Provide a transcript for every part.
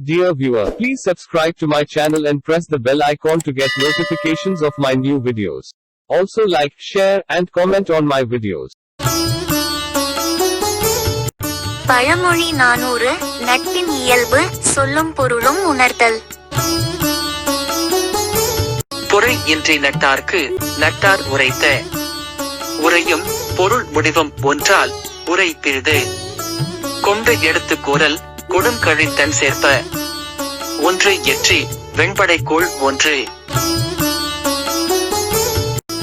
Dear viewer, please subscribe to my channel and press the bell icon to get notifications of my new videos. Also like, share, and comment on my videos. பழமொழி நானூறு நட்பின் இயல்பு சொல்லும் பொருளும் உணர்தல் பொறை இன்றி நட்டார்க்கு நட்டார் உரைத்த உரையும் பொருள் முடிவும் ஒன்றால் உரை பிறிது கொண்டு எடுத்து கூறல் கொடுங்கழித்தன் சேர்ப்ப. ஒன்று எற்றி வெண்படைக்கோள் ஒன்று.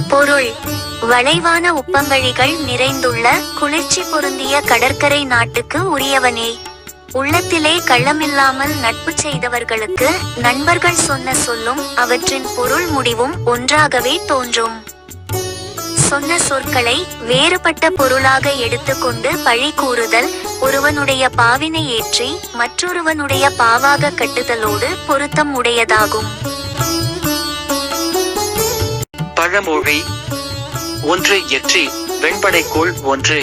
பொருள் வளைவான உப்பங்கழிகள் நிறைந்துள்ள குளிர்ச்சி பொருந்திய கடற்கரை நாட்டுக்கு உரியவனே. உள்ளத்திலே கள்ளமில்லாமல் நட்பு செய்தவர்களுக்கு நண்பர்கள் சொன்ன சொல்லும் அவற்றின் பொருள் முடிவும் ஒன்றாகவே தோன்றும். சொன்ன சொற்களை வேறுபட்ட பொருளாக எடுத்துக்கொண்டு பழி கூறுதல் ஒருவனுடைய பாவினை ஏற்றி மற்றொருவனுடைய பாவாக கட்டுதலோடு பொருத்தம் உடையதாகும். பழமொழி ஒன்று எற்றி வெண்படைக்கோள் ஒன்று.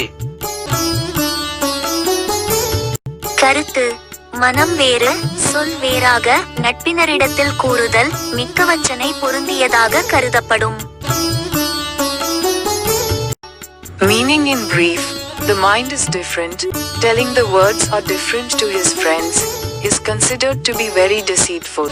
கருத்து மனம் வேறு சொல் வேறாக நட்பினரிடத்தில் கூறுதல் மிக்கவச்சனை பொருந்தியதாக கருதப்படும். Meaning in brief, the mind is different, telling the words are different to his friends, is considered to be very deceitful.